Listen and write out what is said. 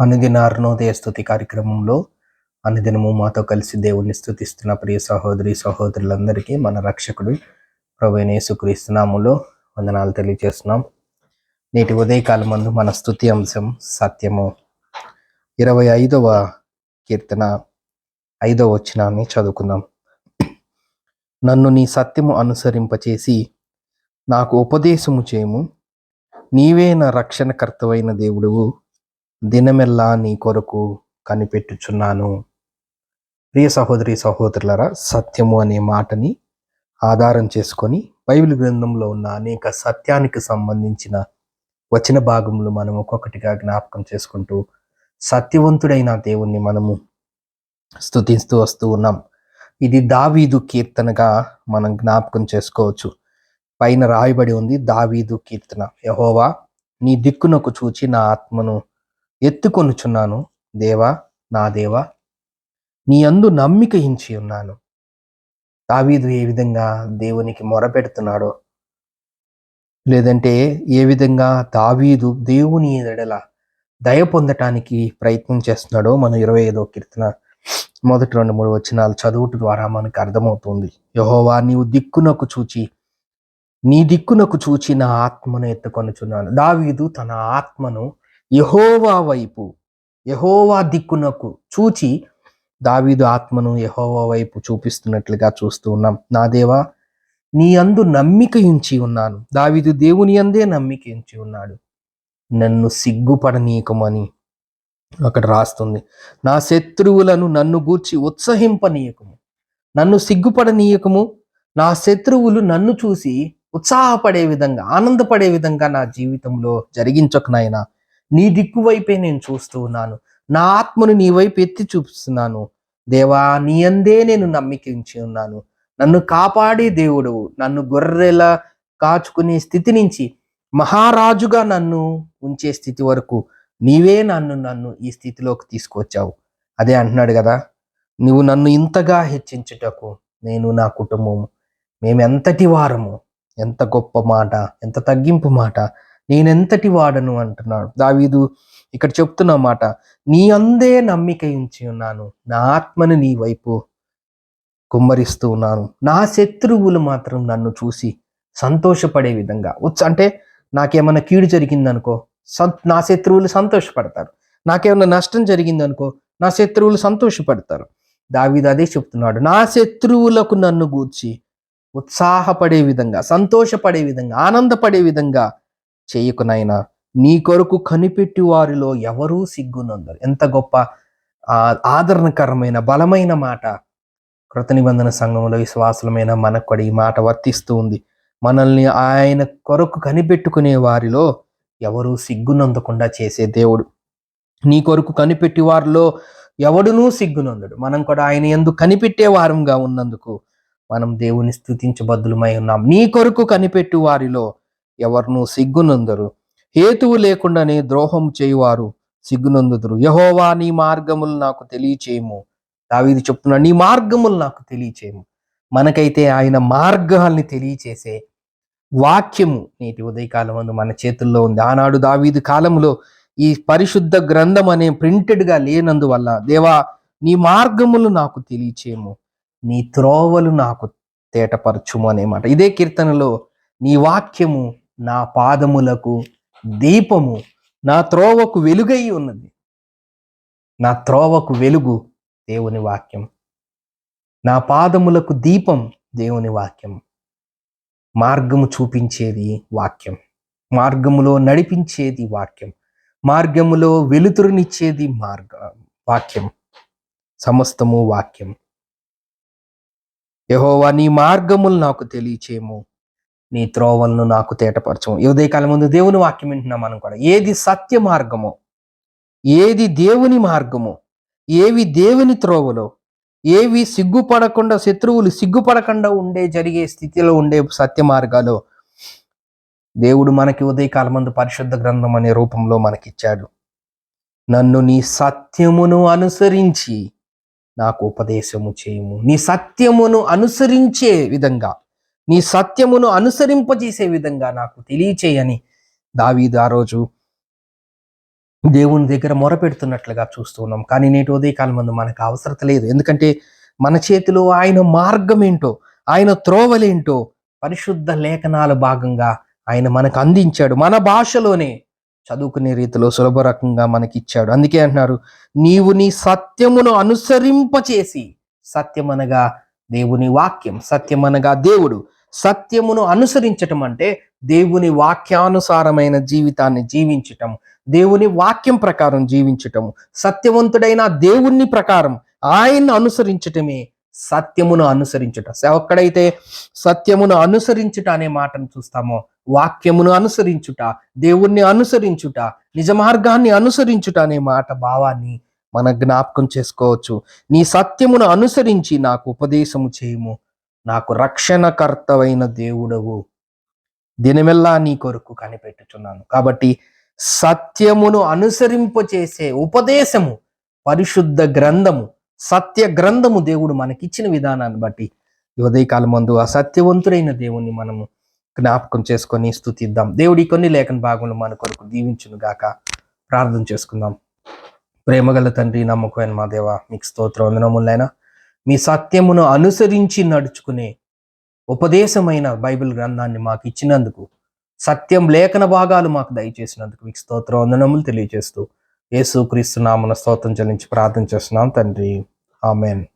అనుదిన అరుణోదయ స్థుతి కార్యక్రమంలో అనుదినము మాతో కలిసి దేవుణ్ణి స్థుతిస్తున్న ప్రియ సహోదరి సహోదరులందరికీ మన రక్షకుడు ప్రభువైన యేసుక్రీస్తునాములో వందనాలు తెలియజేస్తున్నాం. నేటి ఉదయకాలం మందు మన స్థుతి అంశం సత్యము. ఇరవై ఐదవ కీర్తన ఐదవ వచనాన్ని చదువుకుందాం. నన్ను నీ సత్యము అనుసరింపచేసి నాకు ఉపదేశము చేయము. నీవే నా రక్షణకర్తవైన దేవుడువు. దినమెల్లా నీ కొరకు కనిపెట్టుచున్నాను. ప్రియ సహోదరి సహోదరులరా సత్యము అనే మాటని ఆధారం చేసుకొని బైబిల్ గ్రంథంలో ఉన్న అనేక సత్యానికి సంబంధించిన వచన భాగములు మనం ఒక్కొక్కటిగా జ్ఞాపకం చేసుకుంటూ సత్యవంతుడైన దేవుణ్ణి మనము స్తుతిస్తూ వస్తూ ఉన్నాం. ఇది దావీదు కీర్తనగా మనం జ్ఞాపకం చేసుకోవచ్చు. పైన రాయబడి ఉంది దావీదు కీర్తన. యహోవా నీ దిక్కునకు చూచి నా ఆత్మను ఎత్తుకొనుచున్నాను. దేవా నా దేవా నీ అందు నమ్మిక ఇంచి ఉన్నాను. దావీదు ఏ విధంగా దేవునికి మొరపెడుతున్నాడో లేదంటే ఏ విధంగా దావీదు దేవుని ఎడల దయ పొందటానికి ప్రయత్నం చేస్తున్నాడో మనం ఇరవై ఐదో కీర్తన మొదటి రెండు మూడు వచనాలు చదువుట ద్వారా మనకు అర్థమవుతుంది. యహోవా నీవు దిక్కునకు చూచి నీ దిక్కునకు చూచి నా ఆత్మను ఎత్తుకొనుచున్నాను. దావీదు తన ఆత్మను యహోవా వైపు యహోవా దిక్కునకు చూచి దావీదు ఆత్మను యహోవా వైపు చూపిస్తున్నట్లుగా చూస్తూ ఉన్నాం. నా దేవా నీ అందు నమ్మిక ఉంచి ఉన్నాను. దావీదు దేవుని అందే నమ్మిక ఉంచి ఉన్నాడు. నన్ను సిగ్గుపడనీయకమని అక్కడ రాస్తుంది. నా శత్రువులను నన్ను గూర్చి ఉత్సహింపనీయకము. నన్ను సిగ్గుపడనీయకము. నా శత్రువులు నన్ను చూసి ఉత్సాహపడే విధంగా ఆనందపడే విధంగా నా జీవితంలో జరిగించకనైనా నీ దిక్కు వైపే నేను చూస్తూ ఉన్నాను. నా ఆత్మను నీ వైపు ఎత్తి చూపిస్తున్నాను. దేవా నీ అందే నేను నమ్మికించి ఉన్నాను. నన్ను కాపాడే దేవుడు నన్ను గొర్రెల కాచుకునే స్థితి నుంచి మహారాజుగా నన్ను ఉంచే స్థితి వరకు నీవే నన్ను నన్ను ఈ స్థితిలోకి తీసుకొచ్చావు. అదే అంటున్నాడు కదా నువ్వు నన్ను ఇంతగా హెచ్చించుటకు నేను నా కుటుంబము. మేము ఎంతటి వారము ఎంత గొప్ప మాట ఎంత తగ్గింపు మాట నేనెంతటి వాడను అంటున్నాడు. దావీదు ఇక్కడ చెప్తున్న మాట నీ అందే నమ్మిక ఉంచి ఉన్నాను. నా ఆత్మను నీ వైపు కుమ్మరిస్తూ ఉన్నాను. నా శత్రువులు మాత్రం నన్ను చూసి సంతోషపడే విధంగా. అంటే నాకేమైనా కీడు జరిగిందనుకో సం నా శత్రువులు సంతోషపడతారు. నాకేమైనా నష్టం జరిగిందనుకో నా శత్రువులు సంతోషపడతారు. దావీదు అదే చెప్తున్నాడు నా శత్రువులకు నన్ను గూర్చి ఉత్సాహపడే విధంగా సంతోషపడే విధంగా ఆనందపడే విధంగా చేయకునైనా నీ కొరకు కనిపెట్టి వారిలో ఎవరూ సిగ్గునందరు ఎంత గొప్ప ఆదరణకరమైన బలమైన మాట. కృత నిబంధన సంఘంలో విశ్వాసులమైన మనకు కూడా ఈ మాట వర్తిస్తూ ఉంది. మనల్ని ఆయన కొరకు కనిపెట్టుకునే వారిలో ఎవరూ సిగ్గునందకుండా చేసే దేవుడు. నీ కొరకు కనిపెట్టి వారిలో ఎవడునూ సిగ్గునందడు మనం కూడా ఆయన ఎందుకు కనిపెట్టే వారంగా ఉన్నందుకు మనం దేవుని స్థుతించబద్దులమై ఉన్నాం. నీ కొరకు కనిపెట్టి వారిలో ఎవరినూ సిగ్గునందరు. హేతువు లేకుండానే ద్రోహం చేయువారు సిగ్గునందుదురు. యహోవా నీ మార్గములు నాకు తెలియచేయము. దావీది చెప్తున్నాడు నీ మార్గములు నాకు తెలియచేయము. మనకైతే ఆయన మార్గాల్ని తెలియచేసే వాక్యము నేటి ఉదయకాలం అందు మన చేతుల్లో ఉంది. ఆనాడు దావీదు కాలంలో ఈ పరిశుద్ధ గ్రంథం అనే ప్రింటెడ్గా లేనందువల్ల దేవా నీ మార్గములు నాకు తెలియచేయము. నీ త్రోవలు నాకు తేటపరచుము అనే మాట. ఇదే కీర్తనలో నీ వాక్యము నా పాదములకు దీపము నా త్రోవకు వెలుగై ఉన్నది. నా త్రోవకు వెలుగు దేవుని వాక్యం. నా పాదములకు దీపం దేవుని వాక్యం. మార్గము చూపించేది వాక్యం. మార్గములో నడిపించేది వాక్యం. మార్గములో వెలుతురునిచ్చేది మార్గ వాక్యం. సమస్తము వాక్యం. యహోవా నీ మార్గములు నాకు తెలియచేయము. నీ త్రోవలను నాకు తేటపరచము ఈ ఉదయకాలం ముందు దేవుని వాక్యం వింటున్నాం మనం కూడా. ఏది సత్య మార్గమో ఏది దేవుని మార్గమో ఏవి దేవుని త్రోవలో ఏవి సిగ్గుపడకుండా శత్రువులు సిగ్గుపడకుండా ఉండే జరిగే స్థితిలో ఉండే సత్య మార్గాలు దేవుడు మనకి ఉదయకాలం ముందు పరిశుద్ధ గ్రంథం అనే రూపంలో మనకిచ్చాడు. నన్ను నీ సత్యమును అనుసరించి నాకు ఉపదేశము చేయము. నీ సత్యమును అనుసరించే విధంగా నీ సత్యమును అనుసరింపజేసే విధంగా నాకు తెలియచేయని దావీదు ఆ రోజు దేవుని దగ్గర మొరపెడుతున్నట్లుగా చూస్తూ ఉన్నాం. కానీ నేటి ఉదయకాలం ముందు మనకు అవసరత లేదు. ఎందుకంటే మన చేతిలో ఆయన మార్గం ఏంటో ఆయన త్రోవలేంటో పరిశుద్ధ లేఖనాల భాగంగా ఆయన మనకు అందించాడు. మన భాషలోనే చదువుకునే రీతిలో సులభ రకంగా మనకి ఇచ్చాడు. అందుకే అంటున్నారు నీవు నీ సత్యమును అనుసరింపచేసి సత్యమనగా దేవుని వాక్యం సత్యమనగా దేవుడు సత్యమును అనుసరించటం అంటే దేవుని వాక్యానుసారమైన జీవితాన్ని జీవించటం దేవుని వాక్యం ప్రకారం జీవించటం సత్యవంతుడైన దేవుణ్ణి ప్రకారం ఆయన్ని అనుసరించటమే సత్యమును అనుసరించుట. ఎక్కడైతే సత్యమును అనుసరించుట అనే మాటను చూస్తామో వాక్యమును అనుసరించుట దేవుణ్ణి అనుసరించుట నిజ మార్గాన్ని అనుసరించుట అనే మాట భావాన్ని మన జ్ఞాపకం చేసుకోవచ్చు. నీ సత్యమును అనుసరించి నాకు ఉపదేశము చేయము. నాకు రక్షణకర్తవైన దేవుడవు. దినమెల్లా నీ కొరకు కనిపెట్టుచున్నాను. కాబట్టి సత్యమును అనుసరింపచేసే ఉపదేశము పరిశుద్ధ గ్రంథము సత్య గ్రంథము దేవుడు మనకిచ్చిన విధానాన్ని బట్టి ఈ ఉదయకాలం ముందు ఆ సత్యవంతుడైన దేవుణ్ణి మనము జ్ఞాపకం చేసుకొని స్థుతిద్దాం దేవుడి కొన్ని లేఖన భాగంలో మన కొరకు దీవించును గాక. ప్రార్థన చేసుకుందాం. ప్రేమగల తండ్రి నమ్మకమైన మా దేవ మీకు స్తోత్ర వందనములైనా మీ సత్యమును అనుసరించి నడుచుకునే ఉపదేశమైన బైబిల్ గ్రంథాన్ని మాకు ఇచ్చినందుకు సత్యం లేఖన భాగాలు మాకు దయచేసినందుకు మీకు స్తోత్ర వందనములు తెలియజేస్తూ యేసు క్రీస్తు నామన స్తోత్రం చెల్లించి ప్రార్థన చేస్తున్నాం తండ్రి. ఆమెన్.